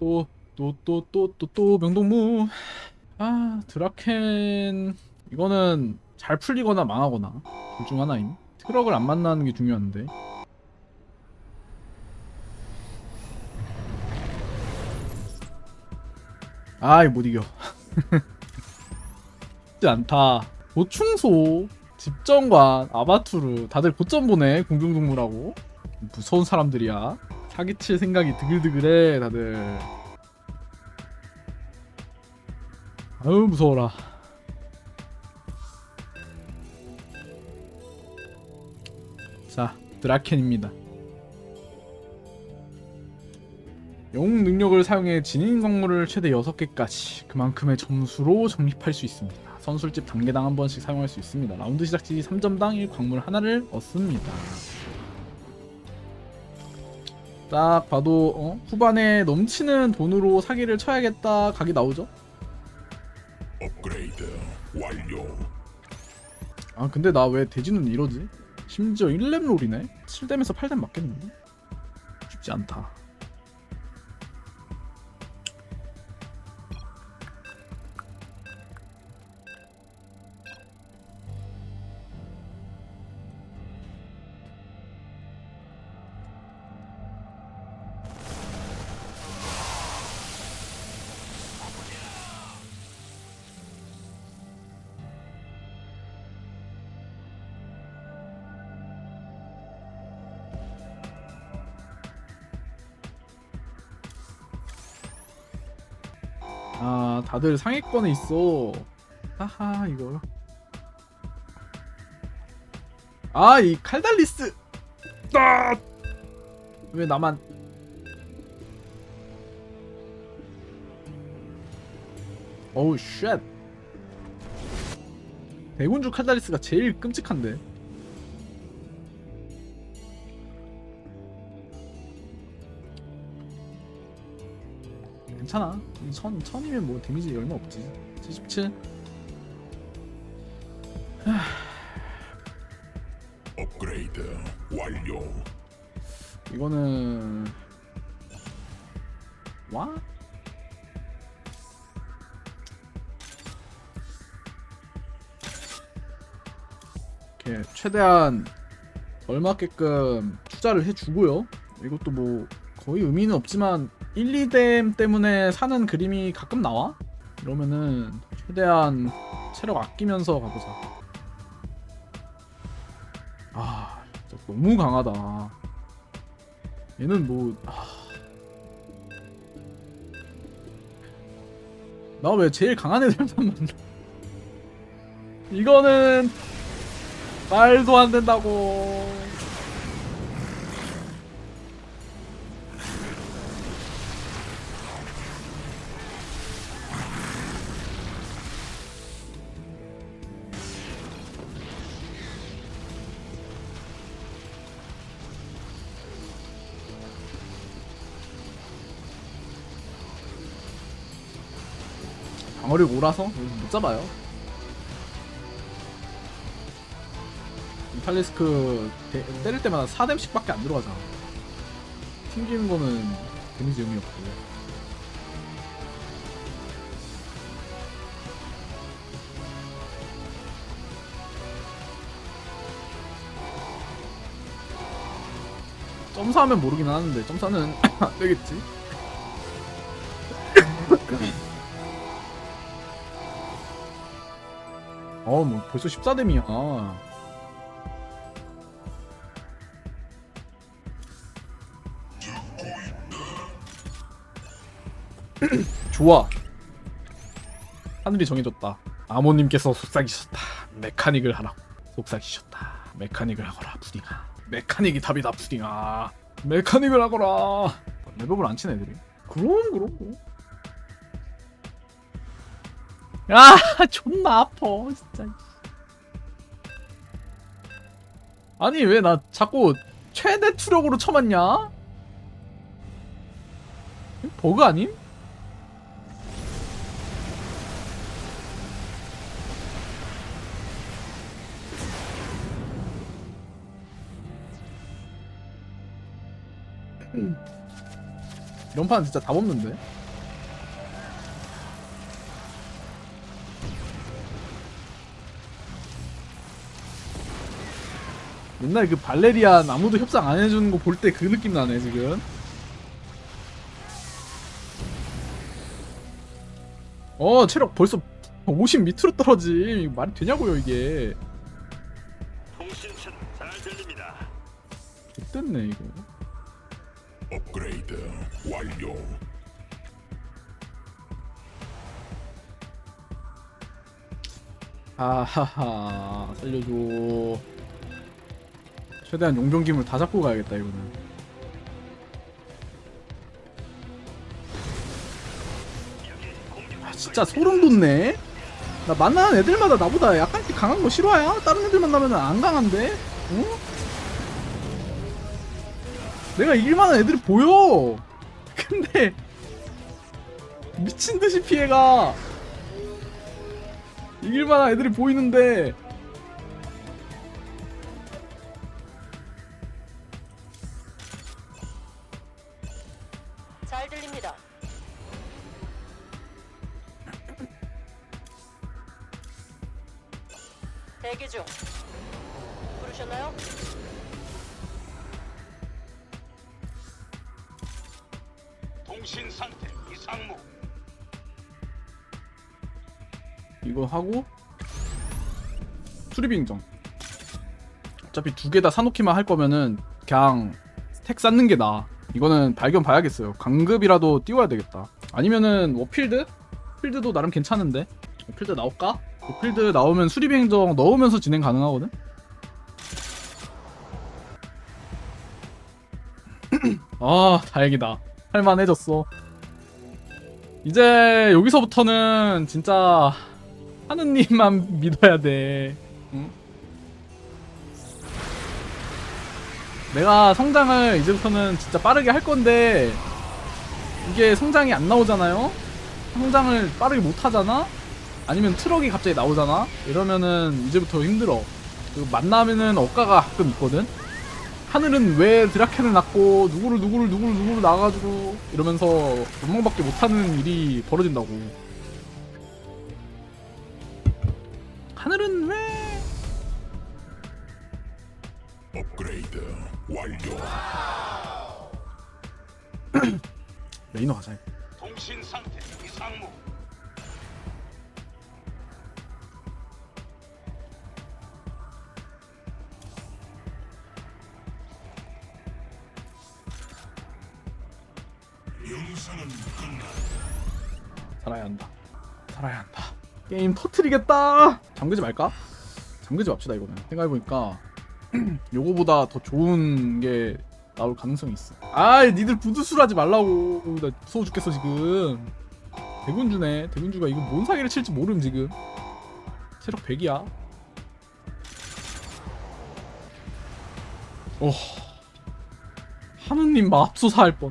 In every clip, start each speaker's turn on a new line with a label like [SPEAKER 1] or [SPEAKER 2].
[SPEAKER 1] 또 또 또 또 또 또 명동무. 아 드라켄 이거는 잘 풀리거나 망하거나 둘 중 하나임. 트럭을 안 만나는 게 중요한데. 아이 못 이겨. 쉽지 않다. 보충소 집정관 아바투르 다들 고점 보네 공중동물하고. 무서운 사람들이야 사기칠 생각이 드글드글해 다들. 아유 무서워라. 자 드라켄입니다. 영웅 능력을 사용해 진인 광물을 최대 6개까지 그만큼의 점수로 적립할 수 있습니다. 선술집 단계당 한 번씩 사용할 수 있습니다. 라운드 시작 시 3점당 1 광물 하나를 얻습니다 딱 봐도 어? 후반에 넘치는 돈으로 사기를 쳐야겠다 각이 나오죠
[SPEAKER 2] 업그레이드 완료.
[SPEAKER 1] 아 근데 나 왜 대지는 이러지? 심지어 1렙 롤이네? 7뎀에서 8뎀 맞겠는데? 쉽지 않다 다들 상위권에 있어. 하하 이거. 아 이 칼달리스! 아! 왜 나만? 어우 쉣. 대군주 칼달리스가 제일 끔찍한데 괜찮아. 천, 천이면 뭐 데미지 얼마 없지. 77.
[SPEAKER 2] 업그레이드 완료.
[SPEAKER 1] 이거는 와? 이렇게 최대한 덜 맞게끔 투자를 해주고요. 이것도 뭐 거의 의미는 없지만 1, 2댐 때문에 사는 그림이 가끔 나와? 이러면은 최대한 체력 아끼면서 가보자. 아, 진짜 너무 강하다. 얘는 뭐, 나왜 제일 강한 애들만 만나? 이거는 말도 안 된다고. 방어력 오라서 못 잡아요. 이탈리스크 대- 때릴 때마다 4뎀씩밖에 안 들어가잖아. 튕기는 거는 데미지 의미 없고. 점사하면 모르긴 하는데 점사는 안 되겠지. 어, 뭐 벌써 14뎀이야. 좋아. 하늘이 정해졌다. 아모님께서 속삭이셨다. 메카닉을 하라고. 속삭이셨다. 메카닉을 하거라, 푸딩아. 메카닉이 답이다, 푸딩아. 메카닉을 하거라. 레벨을 안친 애들이. 그럼, 그럼. 아 존나 아파 진짜 아니 왜 나 자꾸 최대 투력으로 쳐맞냐? 버그 아님? 이런 판 진짜 답 없는데. 옛날 그 발레리안 아무도 협상 안 해주는 거 볼 때 그 느낌 나네 지금. 어 체력 벌써 50 밑으로 떨어지 말이 되냐고요 이게. 됐네 이거
[SPEAKER 2] 업그레이드 완료.
[SPEAKER 1] 아하하 살려줘 최대한 용병김을 다 잡고 가야겠다 이거는 아 진짜 소름 돋네 나 만나는 애들마다 나보다 약간씩 강한 거 싫어야? 다른 애들 만나면 안 강한데? 응? 내가 이길만한 애들이 보여 근데 미친듯이 피해가 이길만한 애들이 보이는데
[SPEAKER 3] 잘 들립니다. 대기 중. 부르셨나요?
[SPEAKER 4] 통신 상태 이상무.
[SPEAKER 1] 이거 하고 수리빙정 어차피 두 개 다 사놓기만 할 거면은 그냥 스택 쌓는 게 나아 이거는 발견 봐야겠어요 강급이라도 띄워야 되겠다 아니면은 워필드? 필드도 나름 괜찮은데 워필드 나올까? 워필드 나오면 수리빙정 넣으면서 진행 가능하거든? 아 다행이다 할만해졌어 이제 여기서부터는 진짜 하느님만 믿어야 돼. 내가 성장을 이제부터는 진짜 빠르게 할 건데 이게 성장이 안 나오잖아요. 성장을 빠르게 못 하잖아. 아니면 트럭이 갑자기 나오잖아. 이러면은 이제부터 힘들어. 그리고 만나면은 억가가 가끔 있거든. 하늘은 왜 드라켄을 낳고 누구를 누구를 누구를 누구를 낳아가지고 이러면서 욕망밖에 못하는 일이 벌어진다고. 하늘은 왜
[SPEAKER 2] 업그레이드 완료.
[SPEAKER 1] 레이너 가자
[SPEAKER 4] 통신 상태 이상무.
[SPEAKER 2] 영상은 끝나.
[SPEAKER 1] 살아야 한다 살아야 한다 게임 터트리겠다 잠그지 말까? 잠그지 맙시다 이거는 생각해보니까 요거보다 더 좋은 게 나올 가능성이 있어 아이 니들 부두술 하지 말라고. 나 무서워 죽겠어 지금. 대군주네. 대군주가 이거 뭔 사기를 칠지 모름 지금. 체력 100이야. 오 하느님 맙소사 할 뻔.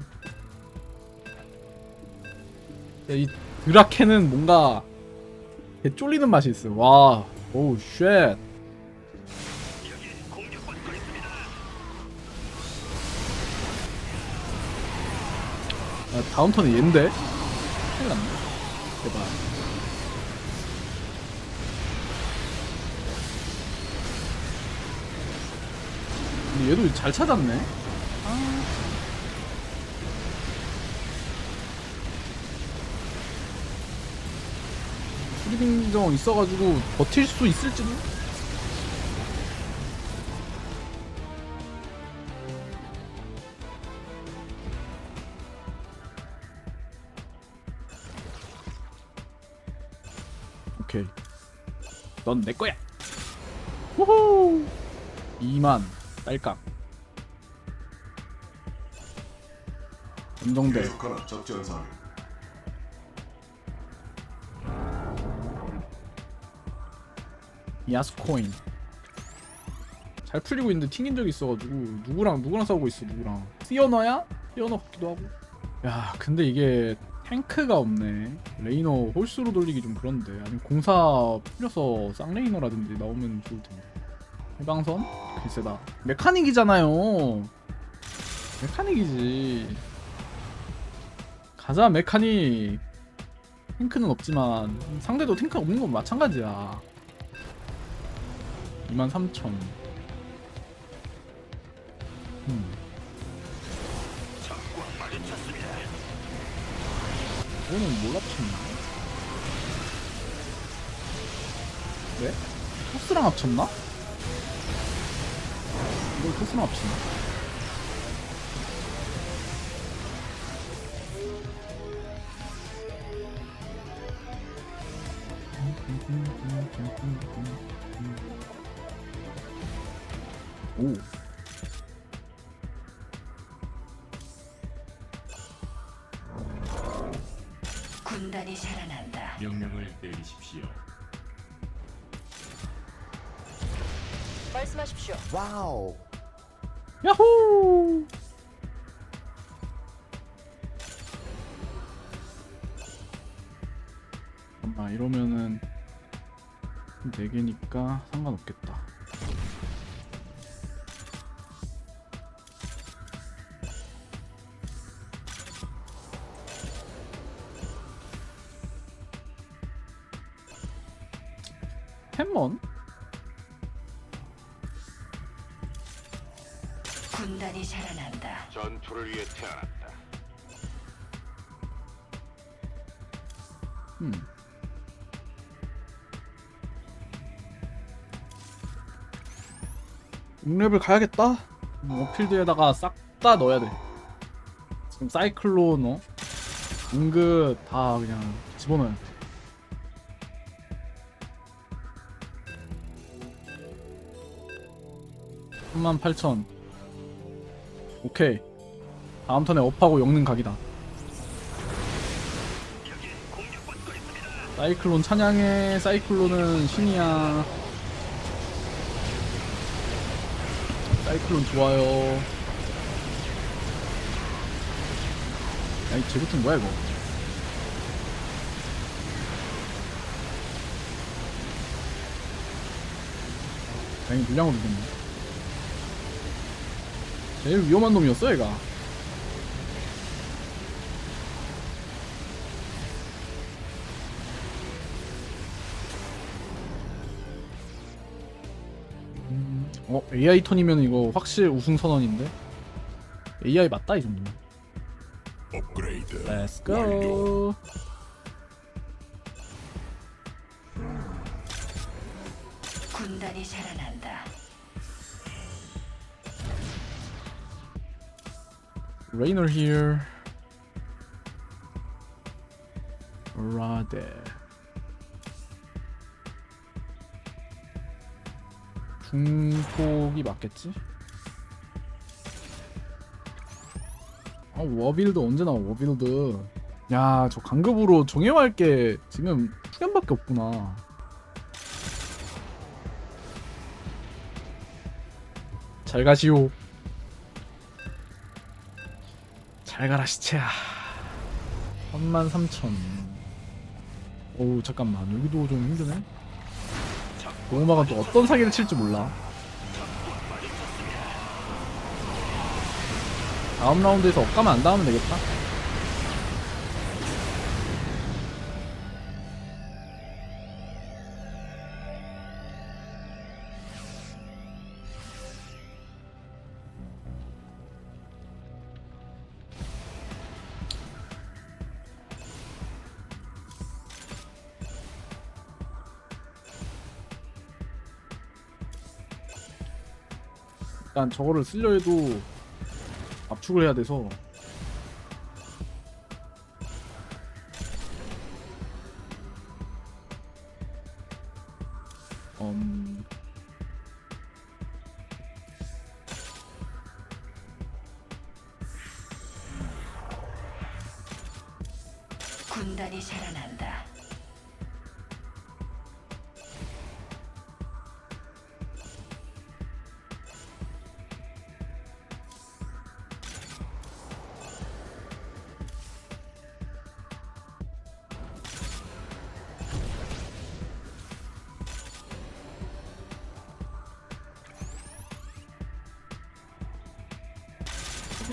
[SPEAKER 1] 야, 이 드라켄은 뭔가 개 쫄리는 맛이 있어. 와, 오우 쉣. 야, 다음 턴에 얘인데? 큰일 났네. 제발. 근데 얘도 잘 찾았네. 아. 수리빙정 있어가지고 버틸 수 있을지도? 오케이. 넌 내 거야. 호호. 2만 딸깍.
[SPEAKER 5] 계속하라 적전사를
[SPEAKER 1] 야스코인. 잘 풀리고 있는데 튕긴 적이 있어가지고 누구랑 누구랑 싸우고 있어 누구랑. 시어너야? 시어너 같기도 하고. 야 근데 이게 탱크가 없네. 레이너 홀수로 돌리기 좀 그런데 아니면 공사 풀려서 쌍레이너라든지 나오면 좋을 텐데. 해방선? 글쎄다. 메카닉이잖아요. 메카닉이지. 가자 메카닉 탱크는 없지만 상대도 탱크 없는 건 마찬가지야 23,000 음. 이거는 몰라 붙였나? 왜? 토스랑 합쳤나? 이걸 토스랑 합치나?
[SPEAKER 6] 내리십시오.
[SPEAKER 3] 말씀하십시오.
[SPEAKER 1] 야호! 아 이러면은 4개니까 상관없겠다 랩을 가야겠다. 뭐 필드에다가 싹 다 넣어야 돼. 지금 사이클론 어? 응급 다 그냥 집어넣어야 돼. 삼만 8천. 오케이. 다음 턴에 업하고 영능 각이다. 사이클론 찬양해 사이클론은 신이야 사이클론 좋아요. 야이 제구튼 뭐야 이거? 다행히 물량으로 됐네. 제일 위험한 놈이었어 얘가 어 AI 턴이면 이거 확실 우승 선언인데? AI 맞다 이 정도면.
[SPEAKER 2] 업그레이드
[SPEAKER 1] Let's go.
[SPEAKER 5] 군단이 살아난다.
[SPEAKER 1] Rainer here. 라 중폭이 맞겠지? 아 워빌드 언제 나와 워빌드? 야 저 강급으로 정해할 게 지금 투견밖에 없구나. 잘 가시오. 잘 가라 시체야. 33,000 어우 잠깐만. 여기도 좀 힘드네 노마가 또 어떤 사기를 칠지 몰라. 다음 라운드에서 엇가면 안 당하면 되겠다 일단 저거를 쓰려 해도 압축을 해야 돼서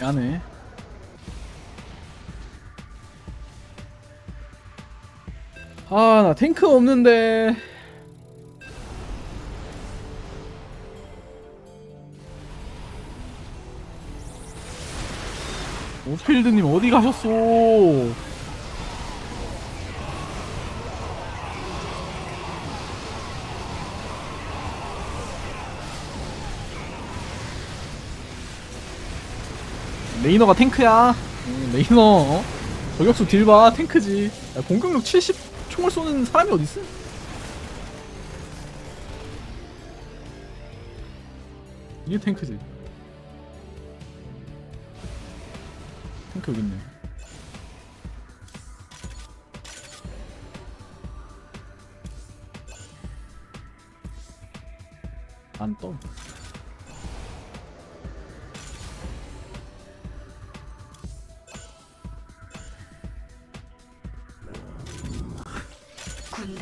[SPEAKER 5] 야네. 아,
[SPEAKER 1] 나 탱크 없는데. 오필드님 어디 가셨어? 레이너가 탱크야 음, 레이너 어? 저격수 딜봐 탱크지 야, 공격력 70 총을 쏘는 사람이 어딨어? 이게 탱크지 탱크 여기 있네 안 떠.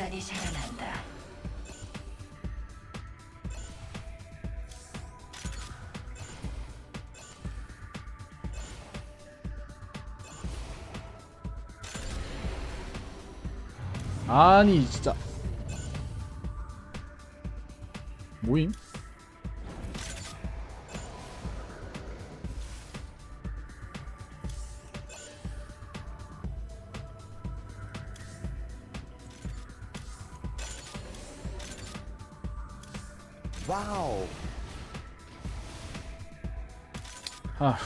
[SPEAKER 5] 군단이 살아난다.
[SPEAKER 1] 아니 진짜 모임?
[SPEAKER 2] Wow.
[SPEAKER 1] 아휴.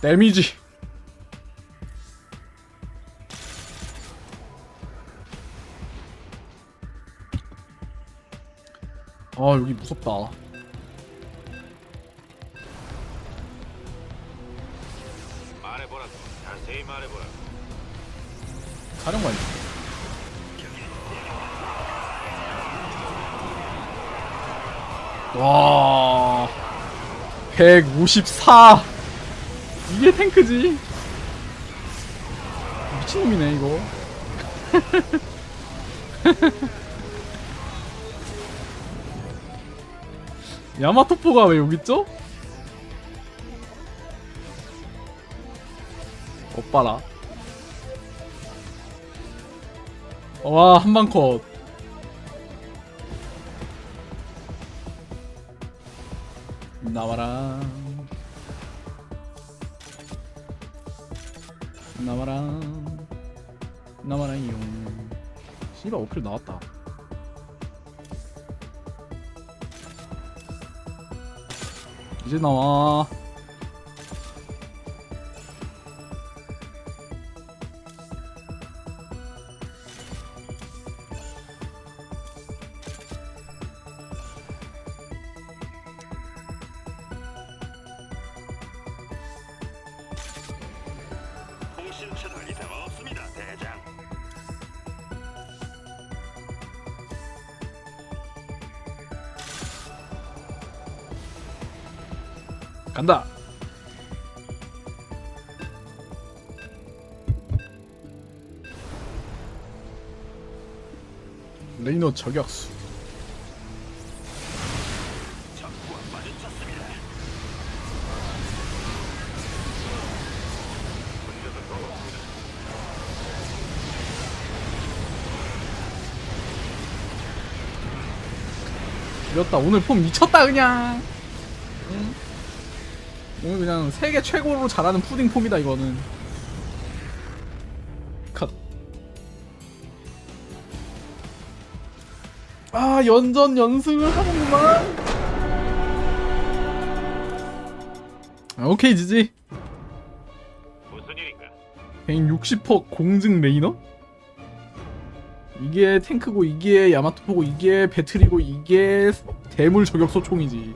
[SPEAKER 1] 데미지. 아 여기 무섭다
[SPEAKER 4] 보라.
[SPEAKER 1] 사령관 와 154 이게 탱크지 미친놈이네 이거 야마토포가 왜 여기 있죠? 오빠라 와 한방 컷 나와라. 나와라. 나와라요. 씨발 어필 나왔다. 이제 나와
[SPEAKER 4] 신 채널 이상 없습니다, 대장.
[SPEAKER 1] 간다 레이너 저격수 이겼다 오늘 폼 미쳤다 그냥 응? 오늘 그냥 세계 최고로 잘하는 푸딩 폼이다 이거는 컷. 아 연전 연승을 하는구만 아, 오케이 지지
[SPEAKER 4] 무슨 일인가?
[SPEAKER 1] 160% 공증 레이너? 이게 탱크고 이게 야마토포고 이게 배틀이고 이게 대물 저격소 총이지